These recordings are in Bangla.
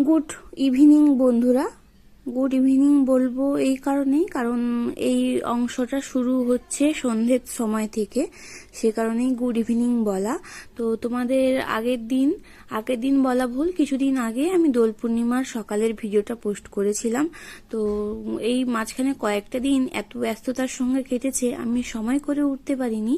গুড ইভিনিং বন্ধুরা। গুড ইভিনিং বলব এই কারণেই, কারণ এই অংশটা শুরু হচ্ছে সন্ধ্যের সময় থেকে, সে কারণেই গুড ইভিনিং বলা। তো তোমাদের আগের দিন আগের দিন বলা ভুল, কিছুদিন আগে আমি দোল পূর্ণিমার সকালের ভিডিওটা পোস্ট করেছিলাম। তো এই মাঝখানে কয়েকটা দিন এত ব্যস্ততার সঙ্গে কেটেছে, আমি সময় করে উঠতে পারিনি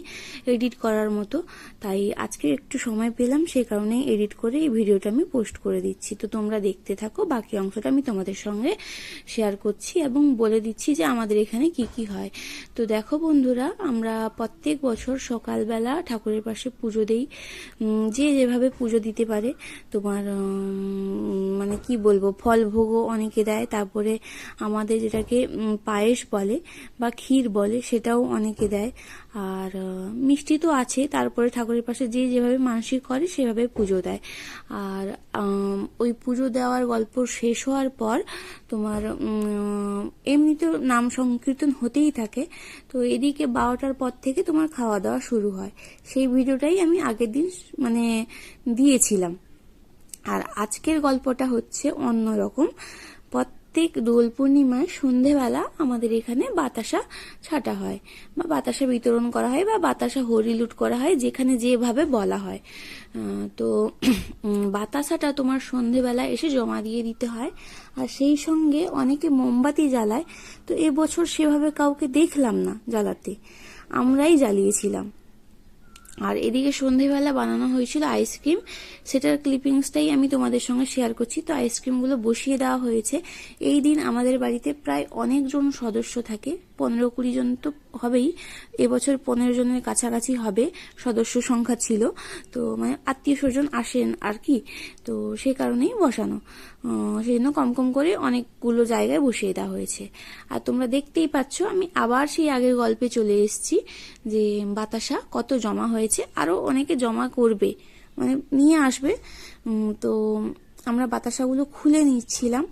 এডিট করার মতো। তাই আজকে একটু সময় পেলাম, সে কারণে এডিট করে এই ভিডিওটা আমি পোস্ট করে দিচ্ছি। তো তোমরা দেখতে থাকো, বাকি অংশটা আমি তোমাদের সঙ্গে শেয়ার করছি এবং বলে দিচ্ছি যে আমাদের এখানে কি কি হয়। তো দেখো বন্ধুরা, আমরা প্রত্যেক বছর সকালবেলা ঠাকুরের পাশে পুজো দেই। যে যেভাবে পুজো দিতে পারে, তোমার মানে কি বলব, ফল ভোগও অনেকে দেয়। তারপরে আমাদের যেটাকে পায়েস বলে বা ক্ষীর বলে, সেটাও অনেকে দেয়। আর মিষ্টি তো আছে, তারপরে ঠাকুরের পাশে যে যেভাবে মানসিক করে, সেভাবে পুজো দেয়। আর ওই পুজো দেওয়ার গল্প শেষ হওয়ার পর তোমার উম, এমনিতেও নাম সংকীর্তন হতেই থাকে। তো এদিকে বারোটার পর থেকে তোমার খাওয়া দাওয়া শুরু হয়। সেই ভিডিওটাই আমি আগের দিন মানে দিয়েছিলাম। আর আজকের গল্পটা হচ্ছে অন্যরকম। প্রত্যেক দোল পূর্ণিমায় সন্ধেবেলা আমাদের এখানে বাতাসা ছাটা হয় বা বাতাসা বিতরণ করা হয় বা বাতাসা হরিলুট করা হয়, যেখানে যেভাবে বলা হয়। তো বাতাসাটা তোমার সন্ধেবেলা এসে জমা দিয়ে দিতে হয়। আর সেই সঙ্গে অনেকে মোমবাতি জ্বালায়। তো এবছর সেভাবে কাউকে দেখলাম না জ্বালাতে। আমরাই জ্বালিয়েছিলাম। আর এদিকে সন্ধেবেলা বানানো হয়েছিল আইসক্রিম। সেটার ক্লিপিংসটাই আমি তোমাদের সঙ্গে শেয়ার করছি। তো আইসক্রিমগুলো বসিয়ে দেওয়া হয়েছে। এই দিন আমাদের বাড়িতে প্রায় অনেকজন সদস্য থাকে। পনেরো কুড়ি জন তো হবেই। এবছর পনেরো জনের কাছাকাছি হবে, সদস্য সংখ্যা ছিল। তো মানে আত্মীয় স্বজন আসেন আর কি। তো সে কারণেই বসানো। সেই জন্য কম কম করে অনেকগুলো জায়গায় বসিয়ে দেওয়া হয়েছে। আর তোমরা দেখতেই পাচ্ছ, আমি আবার সেই আগের গল্পে চলে এসেছি যে বাতাসা কত জমা হয়েছে। আরও অনেকে জমা করবে মানে নিয়ে আসবে। তো আমরা বাতাসাগুলো খুলে নিচ্ছিলাম।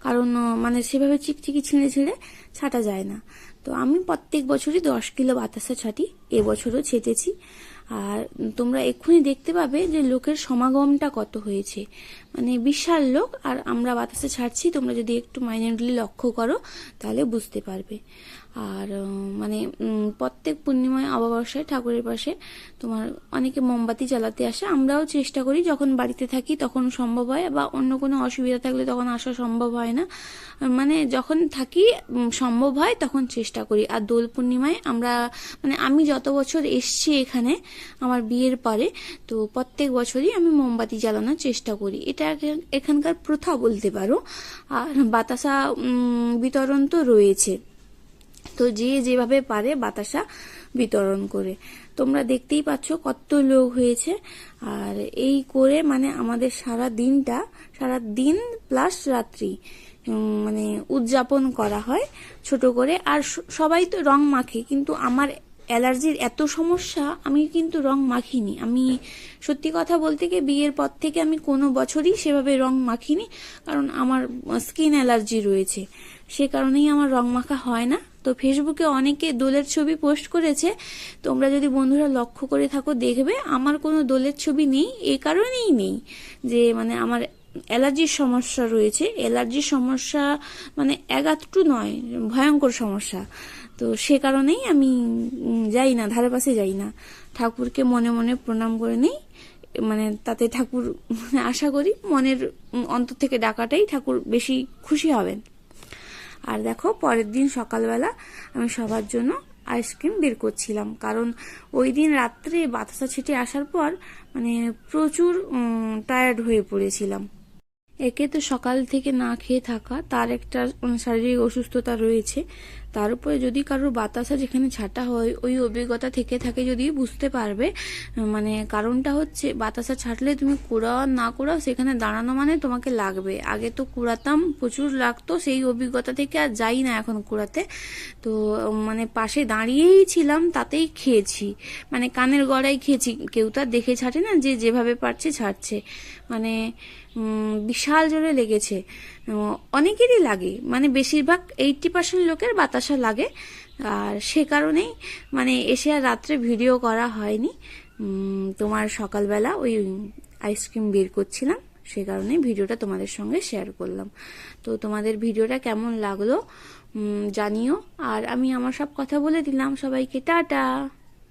কারণ মানে সেভাবে চিকচিকি ছিঁড়ে ছিঁড়ে ছাটা যায় না। তো আমি প্রত্যেক বছরই দশ কিলো বাতাসা ছাটি, এবছরও ছেটেছি। আর তোমরা এক্ষুনি দেখতে পাবে যে লোকের সমাগমটা কত হয়েছে। মানে বিশাল লোক, আর আমরা বাতাসে ছাড়ছি তোমরা যদি একটু মাইনেটলি লক্ষ্য করো, তাহলে বুঝতে পারবে। আর মানে প্রত্যেক পূর্ণিমায় অমাবস্যায় ঠাকুরের পাশে তোমার অনেকে মোমবাতি জ্বালাতে আসে। আমরাও চেষ্টা করি, যখন বাড়িতে থাকি তখন সম্ভব হয়, বা অন্য কোনো অসুবিধা থাকলে তখন আসা সম্ভব হয় না। মানে যখন থাকি সম্ভব হয়, তখন চেষ্টা করি। আর দোল পূর্ণিমায় আমরা মানে আমি যত বছর এসছি এখানে, আমার বিয়ের পরে, তো প্রত্যেক বছরই আমি মোমবাতি জ্বালানোর চেষ্টা করি। এটা এখানকার প্রথা বলতে পারো। আর বাতাসা বিতরণ তো রয়েছে। তো যে যেভাবে পারে বাতাসা বিতরণ করে। তোমরা দেখতেই পাচ্ছ কত লোক হয়েছে। আর এই করে মানে আমাদের সারা দিনটা, সারা দিন প্লাস রাত্রি মানে উদযাপন করা হয় ছোট করে। আর সবাই তো রং মাখে, কিন্তু আমার অ্যালার্জির এত সমস্যা, আমি কিন্তু রং মাখিনি। আমি সত্যি কথা বলতে গিয়ে বিয়ের পর থেকে আমি কোনো বছরই সেভাবে রং মাখিনি, কারণ আমার স্কিন অ্যালার্জি রয়েছে। সে কারণেই আমার রং মাখা হয় না। তো ফেসবুকে অনেকে দোলের ছবি পোস্ট করেছে। তোমরা যদি বন্ধুরা লক্ষ্য করে থাকো, দেখবে আমার কোনো দোলের ছবি নেই, এ কারণেই নেই যে মানে আমার অ্যালার্জির সমস্যা রয়েছে। অ্যালার্জির সমস্যা মানে একাত্রু নয়, ভয়ঙ্কর সমস্যা। তো সে কারণেই আমি যাই না, ধারে পাশে যাই না। ঠাকুরকে মনে মনে প্রণাম করে নেই। মানে তাতে ঠাকুর আশা করি মনের অন্তর থেকে ডাকাটাই ঠাকুর বেশি খুশি হবেন। আর দেখো, পরের দিন সকালবেলা আমি সবার জন্য আইসক্রিম বের করছিলাম। কারণ ওই দিন রাত্রে বাতাসা ছিটে আসার পর মানে প্রচুর টায়ার্ড হয়ে পড়েছিলাম। একে তো সকাল থেকে না খেয়ে থাকা তার একটা শারীরিক অসুস্থতা রয়েছে। তার উপরে যদি কারোর বাতাসা যেখানে ছাটা হয়, ওই অভিজ্ঞতা থেকে থাকে যদি বুঝতে পারবে মানে কারণটা হচ্ছে বাতাসা ছাটলে তুমি আর না কুড়াও সেখানে দাঁড়ানো মানে তোমাকে লাগবে। আগে তো কুড়াতাম, প্রচুর লাগতো, সেই অভিজ্ঞতা থেকে আর যাই না এখন কুড়াতে। তো মানে পাশে দাঁড়িয়েই ছিলাম, তাতেই খেয়েছি। মানে কানের গড়াই খেয়েছি, কেউ তো আর দেখে ছাটে না যে যেভাবে পারছে ছাড়ছে। মানে বিশাল জোরে লেগেছে। অনেকেরই লাগে। মানে বেশিরভাগ এইটটি পার্সেন্ট লোকের বাতাসা লাগে। আর সে কারণেই মানে এসে আর রাত্রে ভিডিও করা হয়নি। তোমার সকালবেলা ওই আইসক্রিম বের করছিলাম। সে কারণে ভিডিওটা তোমাদের সঙ্গে শেয়ার করলাম। তো তোমাদের ভিডিওটা কেমন লাগল জানিও। আর আমি আমার সব কথা বলে দিলাম। সবাইকে টাটা।